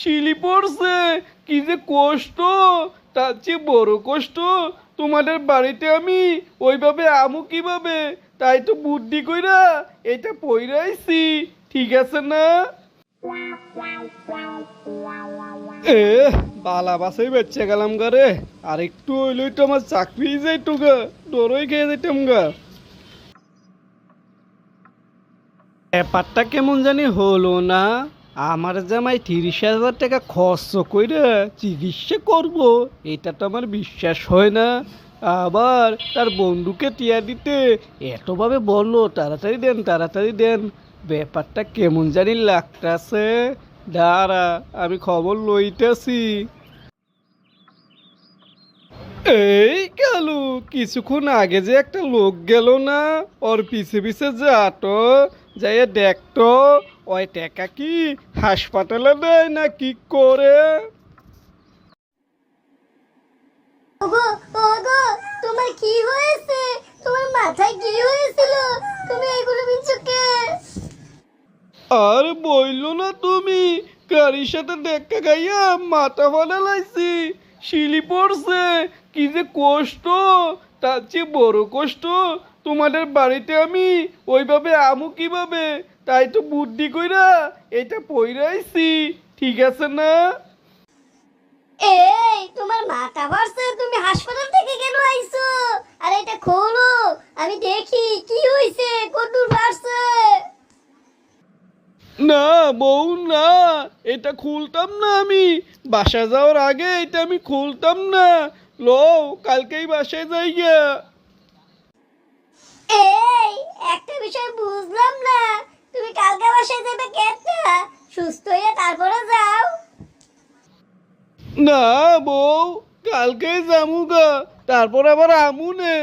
শিলি পড়ছে। কি যে কষ্ট, তার চেয়ে বড় কষ্ট। তোমাদের বাড়িতে আমি ওইভাবে আমু কীভাবে? তাই তো বুদ্ধি কইরা এটা পইরাইছি ঠিক আছে না? এ, বালা বাসাই বেচে গেলাম গা রে। আর একটু হইলেই তো আমার চাকরি যাইতো গা। ডরই খেয়ে যেতাম গা। ব্যাপারটা কেমন জানি হলো না। আমার জামাই তিরিশ হাজার টাকা খরচ কইরা চিকিৎসা করব। এটা তো আমার বিশ্বাস হয় না। আবার তার বন্ধুকে টিয়া দিতে এতভাবে বলল, তাড়াতাড়ি দেন তাড়াতাড়ি দেন। ব্যাপারটা কেমন জানি লাগতাছে। দাঁড়া, আমি খবর লইতেছি। এই গেল কিছুক্ষণ আগে যে একটা লোক গেল না, ওর পিছে পিছে যাতো যাইয়া দেখতো ওই টাকা কি হাসপাতালে দেয় না কি করে? ওগো ওগো তোমার কি হয়েছে? তোমার মাথায় কি হয়েছিল? তুমি এগুলো বিনছো কে? আর বইলো না তুমি গাড়ির সাথে দেখা গাইয়া মাথা ফালা লাইছি শিলি পড়ছে কি যে কষ্ট তার চেয়ে বড় কষ্ট। তোমাদের বাড়িতে আমি ওইভাবে আমু কীভাবে? তাই তো বুদ্ধি কইরা এটা পইরাইছি ঠিক আছে না? এই তোমার মাথা তুমি হাসপাতাল থেকে কেন আইছো? আর এটা খোলো আমি দেখি কি কতদূর ভারছে? না বউ না এটা খুলতাম না আমি। বাসা যাওয়ার আগে এটা আমি খুলতাম না। লো কালকেই বাসায় যাই গিয়া এই একটা বিষয় বুঝলাম না। তুমি কালকে বাসায় যাবে কেনটা সুস্থ হয়ে তারপরে যাও। না বউ কালকেই যামু গা তারপর আবার আমু নে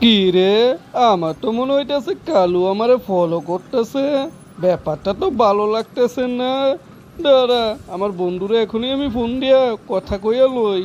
কি রে আমার তো মনে হইতেছে কালু আমারে ফলো করতেছে। ব্যাপারটা তো ভালো লাগতেছে না। দাঁড়া আমার বন্ধুরা এখনই আমি ফোন দিয়া কথা কইয়া লই।